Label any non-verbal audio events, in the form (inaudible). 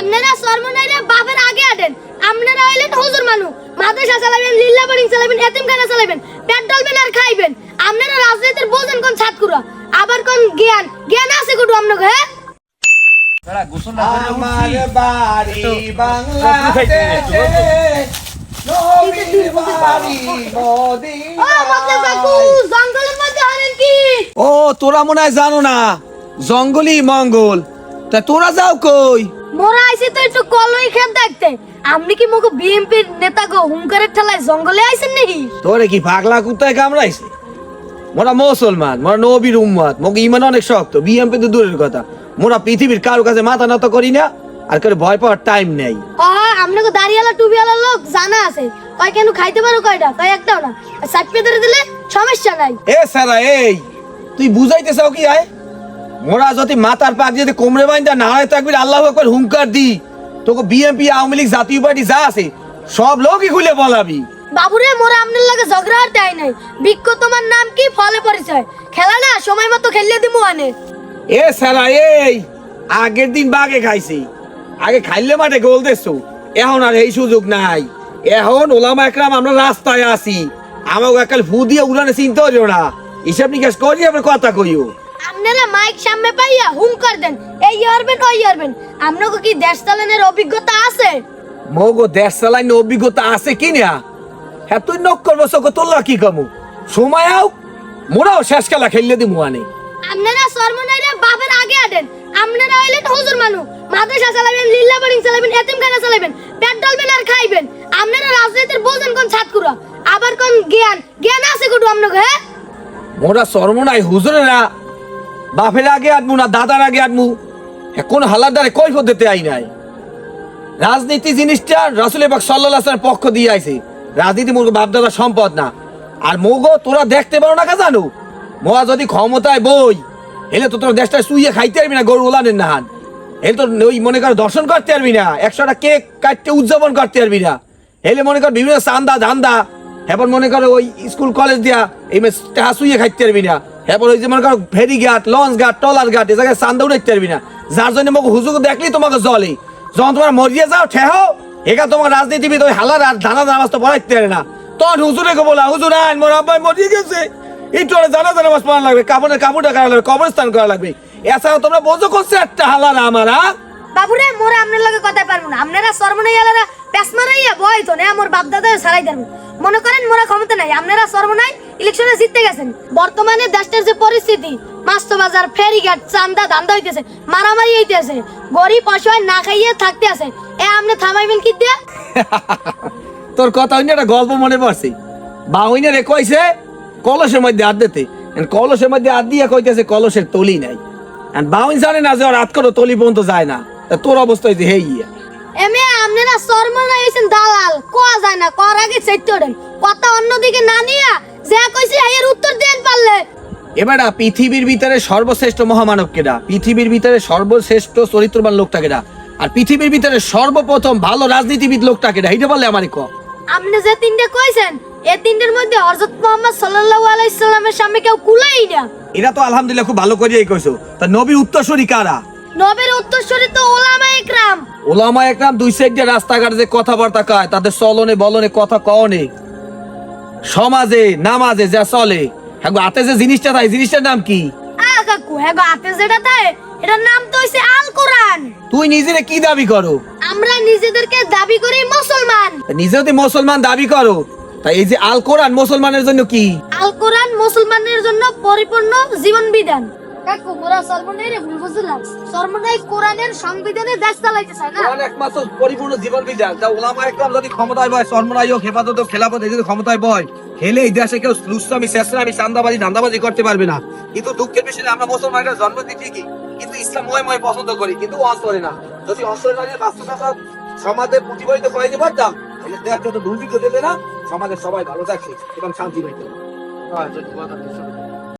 আপনারা সর্বনাইরে বাপের আগে আটেন। আপনারা হইলেন হুজুর মানু। মাদ্রাসা চালাবেন লিল্লা বোর্ডিং চালাবেন এতিমখানা চালাবেন পেট ডলবেন আর খাইবেন। আপনারা রাজনীতির বোঝেন কোন ছাত্ররা আবার কোন জ্ঞান। জ্ঞান আছে কুটু আপনাকে হ্যাঁ? দাঁড়া, গোসল না করে আমার বাড়ি বাংলাদেশে ও তোরা মনে হয় জানো না জঙ্গলই মঙ্গল। তা তোরা যাও কই? মোরা আইছি তো একটু কলই খেত দেখতে। আপনি কি মুখ বিএনপির নেতা গো হুঙ্কারের ঠেলায় জঙ্গলে আইছেন নাকি? তোরে কি পাগলা কুত্তায় কামড়াইছে? মোরা মুসলমান মোরা নবীর উম্মত মোক ইমান অনেক শক্ত বিএমপি তো দূরের কথা। মোরা পৃথিবীর কারও কাছে মাথা নত করি না আর করে ভয় পাওয়ার টাইম নেই। হয় আপনাকে দাঁড়িয়ালা টুবিয়ালা লোক জানা আছে। কয় কেন খাইতে পারো কয়টা? কয় একটাও না। সাইপে ধরে দিলে সমস্যা নাই। এ সারা এই তুই বুঝাইতে চাও কি আয়? মোরা যদি মাথার পাক যদি কোমরে বাইন্দা নাড়ায় থাকবি আল্লাহ একবার হুঙ্কার দি। তোকে বিএমপি আওয়ামী লীগ জাতীয় পার্টি যা আছে সব লোকই খুলে বলাবি। বাবুরে মোরা আপনার লাগে ঝগড়া আর তাই নাই। বিক্ষ তোমার নাম কি? ফলে পরিচয়। খেলা না সময় মতো খেললে দিমু আনে। এ সারা এই আগের দিন বাগে খাইছি। আগে খাইলে মাঠে গোল দেছো। এখন আর এই সুযোগ নাই। এখন ওলামা একরাম আমরা রাস্তায় আছি। আমাকে একাল ফু দিয়ে উড়ানে চিন্তা করিও না। হিসাব নিকাশ করি আমরা কথা কইও। আপনারা মাইক সামনে পাইয়া হুঙ্কার দেন। এই ইয়ারবেন ওই ইয়ারবেন। আপনাকে কি দেশ চালানোর অভিজ্ঞতা আছে? মগো দেশ চালাইনি অভিজ্ঞতা আছে কি না? হ্যাঁ তুই নক্কর বছর তোল্লা কি কামু? সময় আও মোরাও শেষ খেলা খেললে দিমু আনে। আপনারা সর্বনাইরা বাপের আগে আটেন আপনারা হইলেন হুজুর মানু। মাদ্রাসা চালাবেন লিল্লা বোর্ডিং চালাবেন এতিমখানা চালাবেন পেট ডলবেন আর খাইবেন। আপনারা রাজনীতির বোঝেন কোন ছাত্ররা আবার কোন জ্ঞান? জ্ঞান আছে কুটু আপনাকে হ্যাঁ? মোরা সর্বনাই হুজুরেরা বাপের আগে আদমু না দাদার আগে আদমু? কোন হালার দ্বারে কই পদ্ধতি আই নাই। রাজনীতি জিনিসটা রাসুল বাক সাল্লাহ পক্ষ দিয়ে আইছে। রাজনীতি মোর বাপ দাদার সম্পদ না। আর মোগো তোরা দেখতে পারো না জানো মোয়া যদি ক্ষমতায় বই এলে তো তোর দেশটা শুইয়ে খাইতে পারবি না গরু ওলানের নাহান। এলে তো ওই মনে কর দর্শন করতে পারবি না, একশোটা কেক কাটতে, উদযাপন করতে পারবি না। এলে মনে কর বিভিন্ন চান্দা ধান্দা এবার মনে করো ওই স্কুল কলেজ দিয়া এই টাহা শুইয়ে খাইতে পারবি না। এরপর ওই যে মনে করো ফেরি ঘাট, লঞ্চ ঘাট ঘাট, এ জায়গায় পারবি না। যার জন্য দেখলেই তোমাকে যখন তোমার মরিয়ে যাও, ঠেহো তোমার রাজনীতিবিদ ওই হালার আর ধানা তো পড়াইতে পারে না। তখন হুজুরে কে বলা, হুজুর, আইন মোর আব্বাই মরিয়ে গেছে। পড়া লাগবে কাপড়ের কাপড়টা করা লাগবে, কবরস্থান করা লাগবে। এছাড়াও তোমরা বোঝো করছে একটা হালার আমার? বাবুরে, মোরা আপনার লগে কথা পারব না। আপনারা বয় তো না, মোর বাপ দাদা ছাড়াই দেবো মনে করেন মোরা ক্ষমতা নাই, আপনারা সর্বনাই ইলেকশনে জিততে গেছেন। বর্তমানে দেশটার যে পরিস্থিতি মাস্ত বাজার ফেরিঘাট চান্দা ধান্দা হইতেছে মারামারি হইতেছে গরিব অসহায় না খাইয়ে থাকতে আছে। এ আপনি থামাইবেন কি দিয়া? (laughs) তোর কথা হইনি একটা গল্প মনে পড়ছে। বাউইনে রে কইছে কলসের মধ্যে হাত দিতে। কলসের মধ্যে হাত দিয়ে কইতেছে কলসের তলি নাই। বাউইন জানে না যে ওর হাত করে তলি পর্যন্ত যায় না। তোর অবস্থা হয়েছে হে ইয়া এমে আপনারা সর্বনাই হইছেন দালাল কোয়া যায় না কর আগে চাইতে ওঠেন। কথা অন্যদিকে না নিয়া এর উত্তর দেন পারলে। এবার পৃথিবীর ভিতরে সর্বশ্রেষ্ঠ মহামানব কেডা? পৃথিবীর ভিতরে সর্বশ্রেষ্ঠ চরিত্রবান লোকটা কেডা? আর পৃথিবীর ভিতরে সর্বপ্রথম ভালো রাজনীতিবিদ লোকটা কেডা? এইটা বললে ক। আপনি যে তিনটে কইছেন এই তিনটের মধ্যে হযরত মুহাম্মদ সাল্লাল্লাহু আলাইহি সাল্লামের সামনে কেউ কুলাই না। এরা তো আলহামদুলিল্লাহ খুব ভালো করিয়াই কইছো। তা নবীর উত্তরসূরি কারা? নবীর উত্তরসূরি তো ওলামা ওলামা একরাম দুই সাইড রাস্তাঘাটে যে কথাবার্তা কয় তাদের চলনে বলনে কথা কওনে। সমাজে নামাজে যা চলে। হ্যাঁ হাতে যে জিনিসটা তাই জিনিসটার নাম কি? কাকু হ্যাঁ যেটা এটার নাম তো হইছে আল কোরআন। তুই নিজেরে কি দাবি করো? আমরা নিজেদেরকে দাবি করি মুসলমান। তা নিজে যদি মুসলমান দাবি করো। তাই এই যে আল কোরআন মুসলমানের জন্য কি? আল কোরআন মুসলমানের জন্য পরিপূর্ণ জীবন বিধান। কাকু মোরা সর্বনাই রে ভুল বুঝলাম। সর্বনাই কোরআনের সংবিধানে দেশ চালাইতে চায় না। কোরআন একমাত্র পরিপূর্ণ জীবন বিধান তা ওলামা একরাম যদি ক্ষমতায় বয় সরমরাই হোক হেফাজত হোক খেলাফত যদি ক্ষমতায় বয় হেলে এই দেশে কেউ লুসামি শেষরামি চান্দাবাজি ধান্দাবাজি করতে পারবে না। কিন্তু দুঃখের বিষয়ে আমরা মুসলমানরা জন্ম দিই ঠিকই কিন্তু ইসলাম ময় ময় পছন্দ করি কিন্তু অন্তরে না। যদি অন্তরে না সমাজে প্রতিফলিত করাইতে পারতাম তাহলে দেশ যত দুর্ভিক্ষ দেবে না সমাজের সবাই ভালো থাকছে এবং শান্তি পাইতে